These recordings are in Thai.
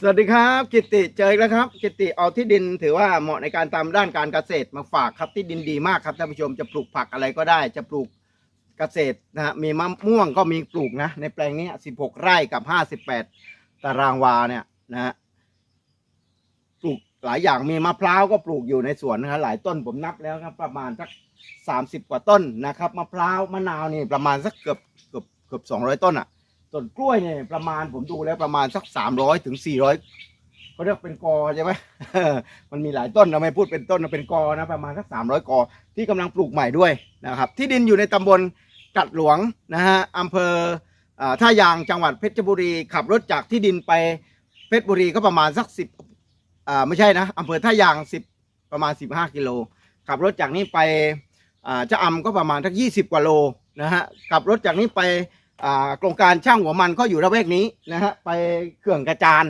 สวัสดีครับ กิติเจออีกแล้วครับ กิติเอาที่ดินถือว่าเหมาะในการทำด้านการเกษตรมาฝากครับที่ดินดีมากครับท่านผู้ชมจะปลูกผักอะไรก็ได้ จะปลูกเกษตรนะฮะมีมะม่วงก็มีปลูกนะ ในแปลงนี้16 ไร่กับ 58 ตารางวาเนี่ยนะฮะปลูกหลายอย่างมีมะพร้าวก็ปลูกอยู่ในสวนนะครับหลายต้นผมนับแล้วครับ ประมาณสัก 30 กว่าต้นนะครับมะพร้าวมะนาวนี่ประมาณสักเกือบเกือบเกือบ200 ต้นอะ ต้นกล้วยเนี่ยประมาณผมดูแล้วประมาณสักสามร้อยถึงสี่ร้อยเขาเรียกเป็นกอใช่ไหม มันมีหลายต้นเราไม่พูดเป็นต้นนะเป็นกอนะประมาณสักสามร้อยกอ ที่กำลังปลูกใหม่ด้วยนะครับ ที่ดินอยู่ในตำบลกัดหลวงนะฮะอำเภอท่ายางจังหวัดเพชรบุรี ขับรถจากที่ดินไปเพชรบุรีก็ประมาณสักสิบอ่าไม่ใช่นะอำเภอท่ายางสิบประมาณสิบห้ากิโลขับรถจากนี้ไปอ่าจะอำก็ประมาณสักยี่สิบกว่าโลนะฮะขับรถจากนี้ไป โครงการช่างหัวมันก็อยู่ระแวกนี้นะฮะไปเขื่อนกระจาน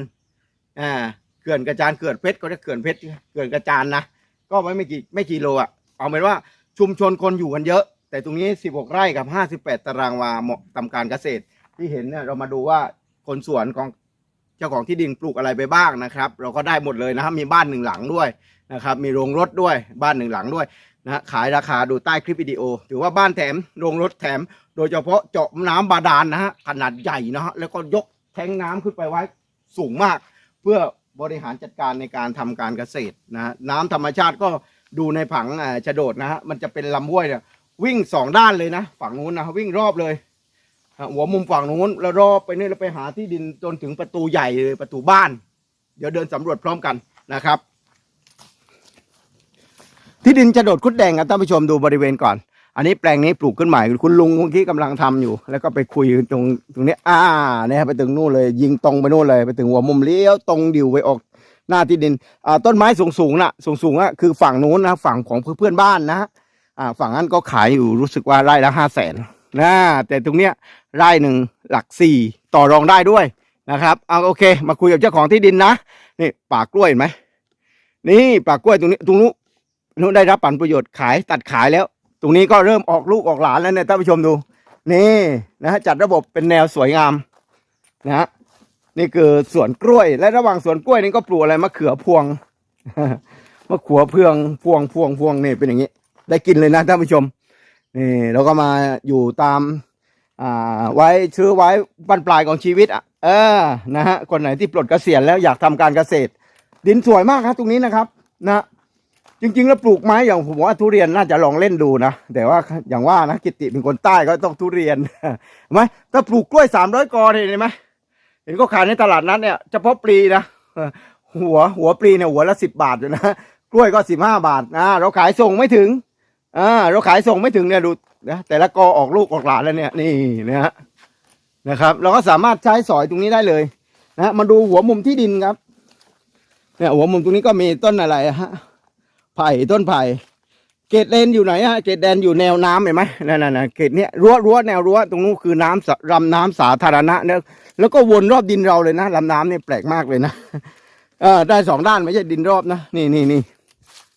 อ่าเขื่อนกระจานเขื่อนเพชรก็เรียกเขื่อนเพชรเขื่อนกระจานนะก็ไม่ไม่กี่ไม่กี่โลอะเอาเป็นว่าชุมชนคนอยู่กันเยอะ แต่ตรงนี้ 16 ไร่กับ 58 ตารางวาเหมาะทำการเกษตร ที่เห็นเนี่ยเรามาดูว่าคนสวนของเจ้าของที่ดินปลูกอะไรไปบ้างนะครับ เราก็ได้หมดเลยนะครับมีบ้านหนึ่งหลังด้วยนะครับ มีโรงรถด้วยบ้านหนึ่งหลังด้วย นะขายราคาดูใต้คลิปวิดีโอ ถือว่าบ้านแถมโรงรถแถม โดยเฉพาะเจาะน้ำบาดาลนะฮะขนาดใหญ่นะฮะแล้วก็ยกแทงน้ำขึ้นไปไว้สูงมาก เพื่อบริหารจัดการในการทำการเกษตรนะน้ำธรรมชาติก็ดูในผังอ่าชะโดดนะฮะมันจะเป็นลำห้วยเนี่ยวิ่งสองด้านเลยนะ ฝั่งนู้นนะวิ่งรอบเลยหัวมุมฝั่งนู้นแล้วรอบไปนี่เราไปหาที่ดินจนถึงประตูใหญ่เลยประตูบ้าน เดี๋ยวเดินสำรวจพร้อมกันนะครับ ที่ดินจะโดดคุดแดงครับท่านผู้ชมดูบริเวณก่อน อันนี้แปลงนี้ปลูกขึ้นใหม่คุณลุงเมื่อกี้กำลังทำอยู่ แล้วก็ไปคุยตรงตรงนี้ อ่าเนี่ยไปถึงนู่นเลย ยิงตรงไปนู่นเลยไปถึงหัวมุมเลี้ยวตรงดิวไปออกหน้าที่ดินอ่าต้นไม้สูงสูงน่ะสูงสูงอะคือฝั่งนู้นนะฝั่งของเพื่อนบ้านนะอ่าฝั่งนั้นก็ขายอยู่รู้สึกว่าไร่ละห้าแสนนะแต่ตรงเนี้ยไร่หนึ่งหลักสี่ต่อรองได้ด้วยนะครับเอาโอเค มาคุยกับเจ้าของที่ดินนะนี่ป่ากล้วยเห็นไหมนี่ป่ากล้วยตรงนี้ตรงนู้น นู้นได้รับผลประโยชน์ขายตัดขายแล้ว ตรงนี้ก็เริ่มออกลูกออกหลานแล้วเนี่ยท่านผู้ชมดู นี่นะฮะจัดระบบเป็นแนวสวยงามนะฮะนี่คือสวนกล้วย และระหว่างสวนกล้วยนี่ก็ปลูกอะไรมะเขือพวงมะเขือเพืองพวงพวงพวงนี่เป็นอย่างนี้ ได้กินเลยนะท่านผู้ชมนี่เราก็มาอยู่ตามอ่าไว้ชื้อไว้บรรปลายของชีวิตอะเออนะฮะคนไหนที่ปลดเกษียณแล้วอยากทำการเกษตร ดินสวยมากครับตรงนี้นะครับ นะ จริง ๆ แล้วปลูกไม้อย่างผมว่าทุเรียนน่าจะลองเล่นดูนะ แต่ว่าอย่างว่านะกิติเป็นคนใต้ก็ต้องทุเรียนไหมถ้าปลูกกล้วยสามร้อยกอเห็นไหมเห็นก็ขายในตลาดนัดเนี่ยเฉพาะปลีนะหัวหัวปลีเนี่ยหัวละสิบบาทอยู่นะกล้วยก็สิบห้าบาทนะเราขายส่งไม่ถึงอ่าเราขายส่งไม่ถึงเนี่ยดูนะแต่ละกอออกลูกออกหลานแล้วเนี่ยนี่นะฮะนะครับ เราก็สามารถใช้สอยตรงนี้ได้เลยนะมาดูหัวมุมที่ดินครับเนี่ยหัวมุมตรงนี้ก็มีต้นอะไรฮะ ไผ่ต้นไผ่เกตเลนอยู่ไหนฮะเกตแดนอยู่แนวน้ำเห็นไหมนั่นน่ะเกตเนี้ยรั้วรั้วแนวรั้วตรงนู้นคือน้ำสะลำน้ำสาธารณะเนี่ยแล้วก็วนรอบดินเราเลยนะลำน้ำเนี่ยแปลกมากเลยนะเออได้สองด้านไม่ใช่ดินรอบนะนี่นี่นี่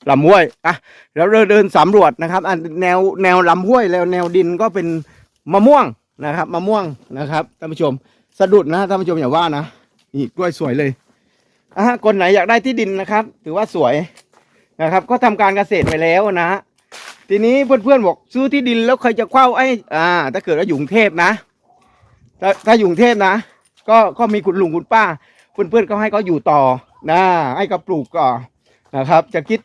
ลำห้วยอะแล้วเราเดินสำรวจนะครับอันแนวแนวลำห้วยแล้วแนวดินก็เป็นมะม่วงนะครับมะม่วงนะครับท่านผู้ชมสะดุดนะท่านผู้ชมอย่าว่านะนี่กล้วยสวยเลยอะคนไหนอยากได้ที่ดินนะครับ ถือว่าสวย นะครับ ก็ทำการเกษตรไปแล้วนะฮะทีนี้เพื่อนๆบอกซื้อที่ดินแล้วใครจะเข้าไอ้อ่า ถ้าเกิดว่าอยู่กรุงเทพนะ ถ้าถ้าอยู่กรุงเทพนะ ก็ก็มีคุณลุงคุณป้า เพื่อนๆก็ให้เขาอยู่ต่อนะให้เขาปลูกก่อนนะครับ จะคิด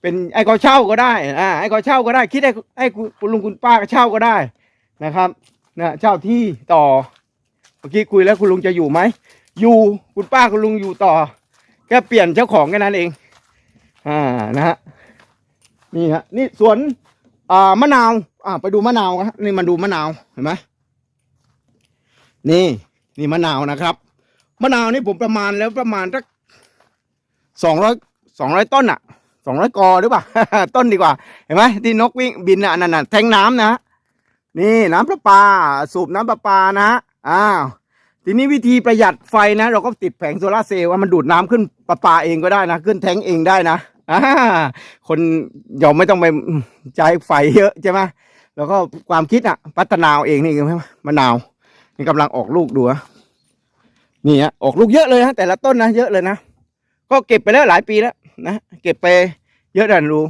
เป็นไอ้เขาเช่าก็ได้อ่าไอ้เขาเช่าก็ได้ คิดให้ให้คุณลุงคุณป้าเช่าก็ได้นะครับนะเช่าที่ต่อเมื่อกี้คุยแล้วคุณลุงจะอยู่ไหมอยู่คุณป้าคุณลุงอยู่ต่อแค่เปลี่ยนเจ้าของแค่นั้นเอง อ่านะฮะนี่ฮะนี่สวนอ่ามะนาวอ่าไปดูมะนาวครับนี่มาดูมะนาวเห็นไหมนี่ นี่มะนาวนะครับมะนาวนี่ผมประมาณแล้วประมาณสักสองร้อยสองร้อยต้นอะสองร้อยกอหรือเปล่า ต้นดีกว่า เห็นไหมที่นกวิ่งบินอะนั่นน่ะแทงน้ำนะนี่น้ำประปา สูบน้ำประปานะอ้าว ทีนี้วิธีประหยัดไฟนะ เราก็ติดแผงโซลาเซลล์ว่ามันดูดน้ำขึ้นประปาเองก็ได้นะ ขึ้นแทงเองได้นะอ่าคนยอมไม่ต้องไปใช้ไฟเยอะใช่ไหมแล้วก็ความคิดอะ พัฒนาเองนี่คือมมะนาวนี่กำลังออกลูกดูอะนี่ฮะออกลูกเยอะเลยฮะแต่ละต้นนะเยอะเลยนะก็เก็บไปแล้วหลายปีแล้วนะเก็บไปเยอะดันรู้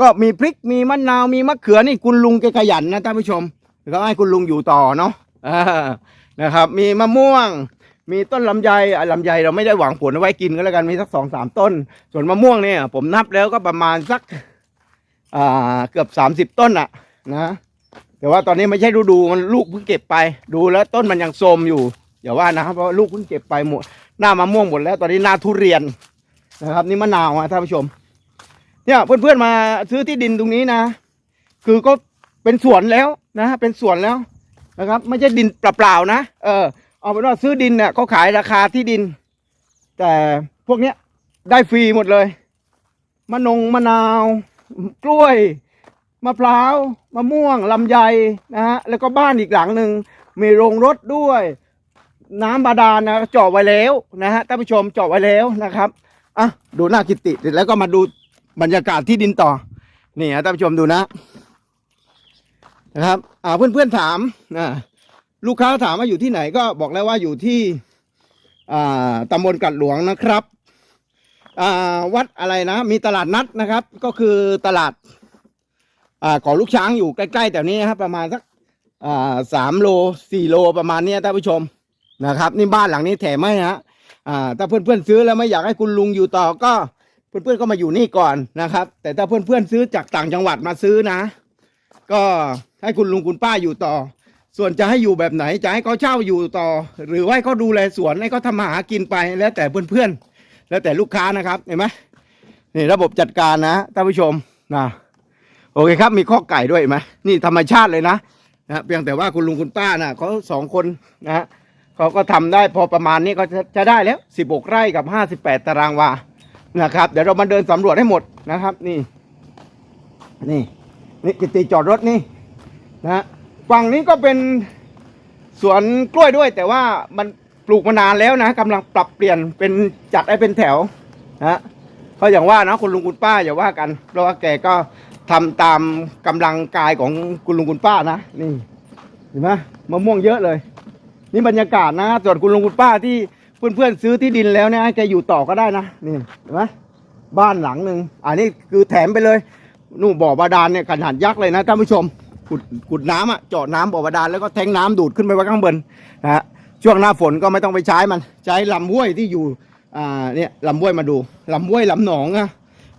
ก็มีพริกมีมะนาวมีมะเขือนี่คุณลุงแกขยันนะท่านผู้ชมก็ให้คุณลุงอยู่ต่อเนาะ นะครับ มีมะม่วง มีต้นลำไยอะลำไยเราไม่ได้หวังผลเอาไว้กินก็แล้วกันมีสักสองสามต้น ส่วนมะม่วงเนี่ย ผมนับแล้วก็ประมาณสักอ่าเกือบสามสิบต้นอะนะแต่ว่าตอนนี้ไม่ใช่ฤดูมันลูกเพิ่งเก็บไป ดูแล้วต้นมันยังโทมอยู่อย่าว่านะครับเพราะลูกเพิ่งเก็บไปหมดหน้ามะม่วงหมดแล้ว ตอนนี้หน้าทุเรียนนะครับ นี่มะนาวอะท่านผู้ชม เนี่ยเพื่อนๆมาซื้อที่ดินตรงนี้นะ คือก็เป็นสวนแล้วนะเป็นสวนแล้ว นะครับ ไม่ใช่ดินเปล่าๆนะ เออเอาเป็นว่าซื้อดินเนี่ยเขาขายราคาที่ดิน แต่พวกเนี้ยได้ฟรีหมดเลยมะนงมะนาว กล้วยมะพร้าวมะม่วงลำไยนะฮะแล้วก็บ้านอีกหลังหนึ่งมีโรงรถด้วย น้ำบาดาลนะเจาะไว้แล้วนะฮะท่านผู้ชมเจาะไว้แล้วนะครับอะดูหน้ากิติแล้วก็มาดูบรรยากาศที่ดินต่อนี่ฮะท่านผู้ชมดูนะ นะครับอ่าเพื่อนๆถามนะลูกค้าถามว่าอยู่ที่ไหนก็บอกแล้วว่าอยู่ที่อ่าตำบลกัดหลวงนะครับอ่าวัดอะไรนะ มีตลาดนัดนะครับ ก็คือตลาดอ่าขอลูกช้างอยู่ใกล้ๆแต่นี้ครับประมาณสักอ่าสามโลสี่โลประมาณเนี้ยท่านผู้ชมนะครับ นี่บ้านหลังนี้แถมให้ฮะอ่าถ้าเพื่อนๆซื้อแล้วไม่อยากให้คุณลุงอยู่ต่อก็เพื่อนๆก็มาอยู่นี่ก่อนนะครับ แต่ถ้าเพื่อนๆซื้อจากต่างจังหวัดมาซื้อนะ ก็ให้คุณลุงคุณป้าอยู่ต่อ ส่วนจะให้อยู่แบบไหนจะให้เขาเช่าอยู่ต่อ หรือว่าให้เขาดูแลสวนให้เขาทำมาหากินไปแล้วแต่เพื่อนๆแล้วแต่ลูกค้านะครับเห็นไหมนี่ระบบจัดการนะท่านผู้ชมนะโอเคครับ มีข้อไก่ด้วยไหมนี่ธรรมชาติเลยนะนะเพียงแต่ว่าคุณลุงคุณป้านะเขาสองคนนะเขาก็ทำได้พอประมาณนี้ก็จะจะได้แล้วสิบกไร่กับห้าสิบแปดตารางวานะครับ เดี๋ยวเรามาเดินสำรวจให้หมดนะครับ นี่ นี่ นี่กิติจอดรถนี่นะฮะฝั่งนี้ก็เป็นสวนกล้วยด้วย แต่ว่ามันปลูกมานานแล้วนะกำลังปรับเปลี่ยนเป็นจัดให้เป็นแถวนะก็อย่างว่านะคุณลุงคุณป้าอย่าว่ากัน เพราะว่าแกก็ทำตามกำลังกายของคุณลุงคุณป้านะนี่เห็นไหมมะม่วงเยอะเลย นี่บรรยากาศนะ ส่วนคุณลุงคุณป้าที่เพื่อนๆซื้อที่ดินแล้วเนี่ยให้แกอยู่ต่อก็ได้นะนี่เห็นไหมบ้านหลังหนึ่งอันนี้คือแถมไปเลย นู่นบ่อบาดาลเนี่ยขนาดยักษ์เลยนะท่านผู้ชมขุดขุดน้ำอะเจาะน้ำบ่อบาดาลแล้วก็แทงน้ำดูดขึ้นไปไว้ข้างบนนะฮะช่วงหน้าฝนก็ไม่ต้องไปใช้มันใช้ลำห้วยที่อยู่อ่าเนี่ยลำห้วยมาดูลำห้วยลำหนองอะ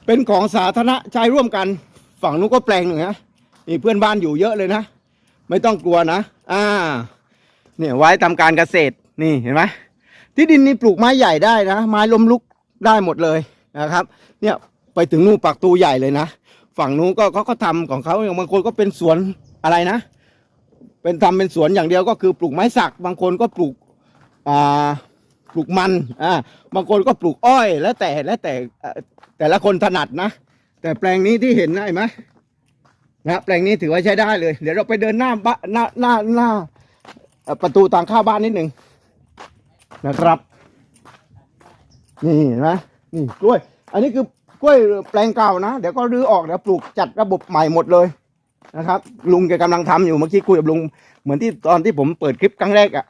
เป็นของสาธารณะใช้ร่วมกัน ฝั่งนู้นก็แปลงหนึ่งนะนี่เพื่อนบ้านอยู่เยอะเลยนะ ไม่ต้องกลัวนะอ่าเนี่ยไว้ทำการเกษตรนี่เห็นไหมที่ดินนี่ปลูกไม้ใหญ่ได้นะ ไม้ล้มลุกได้หมดเลยนะครับ เนี่ยไปถึงนู่นปักตูใหญ่เลยนะ ฝั่งนู้นก็เขาก็ทำของเขาอย่างบางคนก็เป็นสวนอะไรนะ เป็นทำเป็นสวนอย่างเดียวก็คือปลูกไม้สัก บางคนก็ปลูกอ่าปลูกมันอ่าบางคนก็ปลูกอ้อย แล้วแต่แล้วแต่แต่ละคนถนัดนะ แต่แปลงนี้ที่เห็นนะเห็นไหมนะแปลงนี้ถือว่าใช้ได้เลย เดี๋ยวเราไปเดินหน้าบ้านหน้าหน้าหน้าประตูทางเข้าบ้านนิดหนึ่งนะครับ นี่เห็นไหมนี่กล้วย อันนี้คือ กล้วยแปลงเก่านะ เดี๋ยวก็รื้อออกเดี๋ยวปลูกจัดระบบใหม่หมดเลยนะครับ ลุงแกกำลังทำอยู่เมื่อกี้คุยกับลุงเหมือนที่ตอนที่ผมเปิดคลิปครั้งแรกอะ่ะ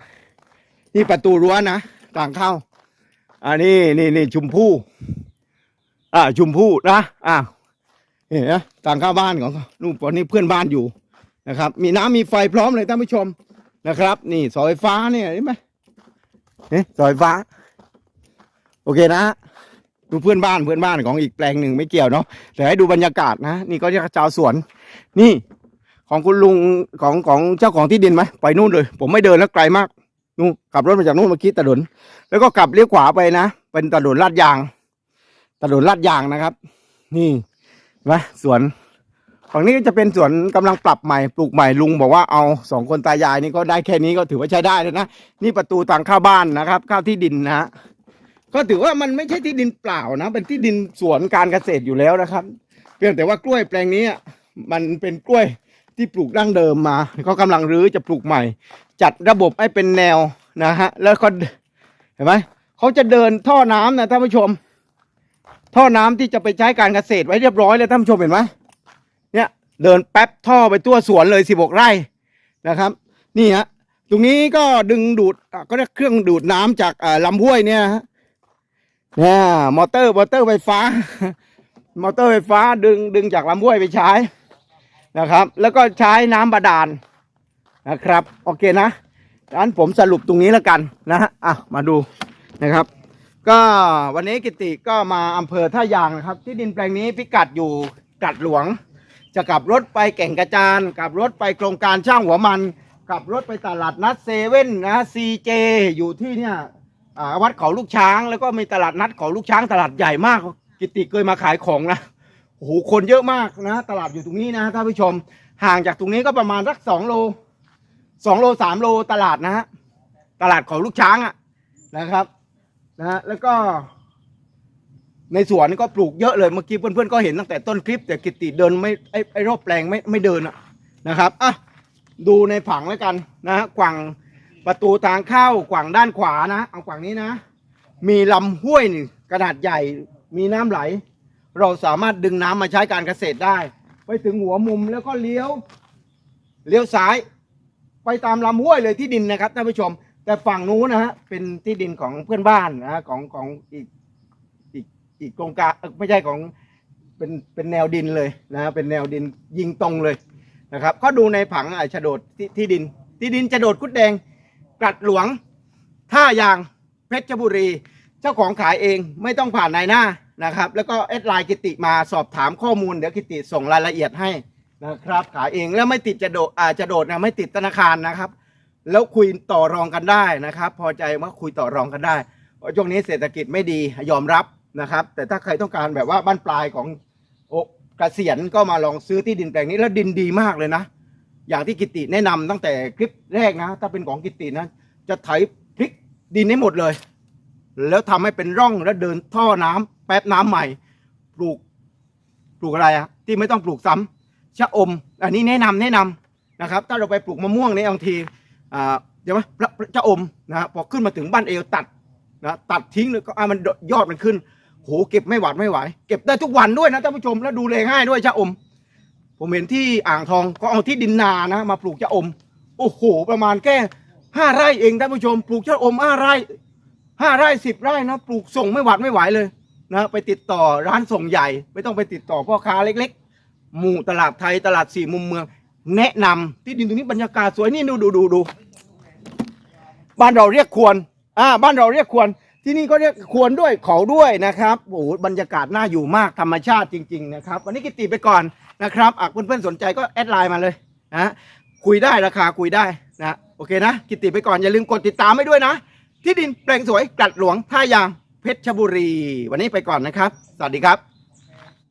นี่ประตูรั้วนะต่างเข้าอันนี้นี่นี่ชุมพู่อ่าชุมพู่นะอ่าเห็นไหมต่างเข้าบ้านของเขานู่นตอนนี้เพื่อนบ้านอยู่นะครับ มีน้ำมีไฟพร้อมเลยท่านผู้ชมนะครับ นี่สาไฟฟ้าเนี่ยเห็นไหมเนี่ยเสาไฟฟ้า โอเคนะ ดูเพื่อนบ้านเพื่อนบ้านของอีกแปลงหนึ่งไม่เกี่ยวเนาะแต่ให้ดูบรรยากาศนะ นี่ก็จะชาวสวน นี่ของคุณลุงของของเจ้าของที่ดินไหมไปนู่นเลย ผมไม่เดินแล้วไกลมากนู่นขับรถมาจากนู่นเมื่อกี้ถนนแล้วก็กลับเลี้ยวขวาไปนะ เป็นถนนลาดยางถนนลาดยางนะครับ นี่นไหมสวนฝั่งนี้ก็จะเป็นสวนกำลังปรับใหม่ปลูกใหม่ลุงบอกว่าเอาสองคนตายายนี่ก็ได้แค่นี้ก็ถือว่าใช้ได้เลยนะ นี่ประตูทางเข้าบ้านนะครับเข้าที่ดินนะฮะ ก็ถือว่ามันไม่ใช่ที่ดินเปล่านะ เป็นที่ดินสวนการเกษตรอยู่แล้วนะครับ เพียงแต่ว่ากล้วยแปลงนี้มันเป็นกล้วยที่ปลูกดั้งเดิมมาเขากำลังรื้อจะปลูกใหม่ จัดระบบให้เป็นแนวนะฮะแล้วก็เห็นไหมเขาจะเดินท่อน้ำนะท่านผู้ชม ท่อน้ำที่จะไปใช้การเกษตรไว้เรียบร้อยเลยท่านผู้ชมเห็นไหมเนี่ยเดินแป๊บท่อไปทั่วสวนเลยสิบกไร่นะครับ นี่ฮะตรงนี้ก็ดึงดูดก็เรียกเครื่องดูดน้ำจากอ่าลำห้วยเนี่ยฮะ เนี่ยมอเตอร์มอเตอร์ไฟฟ้า มอเตอร์ไฟฟ้าดึงดึงจากลำห้วยไปใช้นะครับ แล้วก็ใช้น้ำบาดาลนะครับ โอเคนะงั้นผมสรุปตรงนี้แล้วกันนะฮะอะมาดูนะครับ ก็วันนี้กิติก็มาอำเภอท่ายางนะครับ ที่ดินแปลงนี้พิกัดอยู่กัดหลวง จะกลับรถไปแก่งกระจานกลับรถไปโครงการช่างหัวมันกลับรถไปตลาดนัดเซเว่นนะซีเจอยู่ที่เนี่ย วัดเขาลูกช้าง แล้วก็มีตลาดนัดเขาลูกช้างตลาดใหญ่มาก กิติเคยมาขายของนะโอ้โหคนเยอะมากนะ ตลาดอยู่ตรงนี้นะท่านผู้ชม ห่างจากตรงนี้ก็ประมาณสักสองโลสองโลสามโลตลาดนะฮะตลาดเขาลูกช้างอะนะครับนะฮะแล้วก็ในสวนก็ปลูกเยอะเลยเมื่อกี้เพื่อนๆก็เห็นตั้งแต่ต้นคลิป แต่กิติเดินไม่ไอ้ไอ้รอบแปลงไม่ไม่เดินอะนะครับอะดูในผังแล้วกันนะฮะกว่าง ประตูทางเข้ากว่างด้านขวานะเอากว่างนี้นะ มีลำห้วยหนี่งขนาดใหญ่มีน้ำไหล เราสามารถดึงน้ำมาใช้การเกษตรได้ ไปถึงหัวมุมแล้วก็เลี้ยว เลี้ยวซ้าย ไปตามลำห้วยเลยที่ดินนะครับท่านผู้ชม แต่ฝั่งนู้นนะฮะเป็นที่ดินของเพื่อนบ้านนะฮะของของอีกอีกอีกโครงการไม่ใช่ของเป็นเป็นแนวดินเลยนะเป็นแนวดินยิงตรงเลยนะครับ ก็ดูในผังไอ้โฉดที่ที่ดิน ที่ดินโฉดคุดแดง กัดหลวงท่ายางเพชรบุรี เจ้าของขายเองไม่ต้องผ่านนายหน้านะครับ แล้วก็แอดไลน์กิติมาสอบถามข้อมูลเดี๋ยวกิติส่งรายละเอียดให้นะครับ ขายเองแล้วไม่ติดจะโดดอาจะโดดนะไม่ติดธนาคารนะครับ แล้วคุยต่อรองกันได้นะครับ พอใจว่าคุยต่อรองกันได้เพราะช่วงนี้เศรษฐกิจไม่ดียอมรับนะครับ แต่ถ้าใครต้องการแบบว่าบ้านปลายของโอะเกษียณก็มาลองซื้อที่ดินแปลงนี้แล้วดินดีมากเลยนะ อย่างที่กิติแนะนำตั้งแต่คลิปแรกนะ ถ้าเป็นของกิตินะ จะไถพลิกดินให้หมดเลย แล้วทำให้เป็นร่องแล้วเดินท่อน้ำแป๊บน้ำใหม่ ปลูกปลูกอะไรอะที่ไม่ต้องปลูกซ้ำชะอม อันนี้แนะนำแนะนำนะครับ ถ้าเราไปปลูกมะม่วงเนี่ยบางทีอ่าเดี๋ยวไหมชะอมนะพอขึ้นมาถึงบ้านเอวตัดนะตัดทิ้งเลยก็อะมันยอดมันขึ้นโหเก็บไม่หวาดไม่ไหวเก็บได้ทุกวันด้วยนะท่านผู้ชมแล้วดูแลง่ายด้วยชะอม ผมเห็นที่อ่างทองก็เอาที่ดินนานะมาปลูกชะอม โอ้โห ประมาณแค่ห้าไร่เองท่านผู้ชม ปลูกชะอมห้าไร่ห้าไร่สิบไร่นะปลูกส่งไม่หวาดไม่ไหวเลยนะไปติดต่อร้านส่งใหญ่ ไม่ต้องไปติดต่อพ่อค้าเล็กๆ หมู่ตลาดไทยตลาดสี่มุมเมือง แนะนำที่ดินตรงนี้บรรยากาศสวยนี่ดูดูดูดูบ้านเราเรียกควรอ่าบ้านเราเรียกควรที่นี่ก็เรียกควรด้วยเขาด้วยนะครับโอ้โหบรรยากาศน่าอยู่มากธรรมชาติจริง ๆ นะครับ วันนี้กิติไปก่อน นะครับอะเพื่อนๆสนใจก็แอดไลน์มาเลยนะคุยได้ราคาคุยได้นะโอเคนะกิติไปก่อนอย่าลืมกดติดตามให้ด้วยนะ ที่ดินแปลงสวยกัดหลวงท่ายางเพชรบุรี วันนี้ไปก่อนนะครับ สวัสดีครับ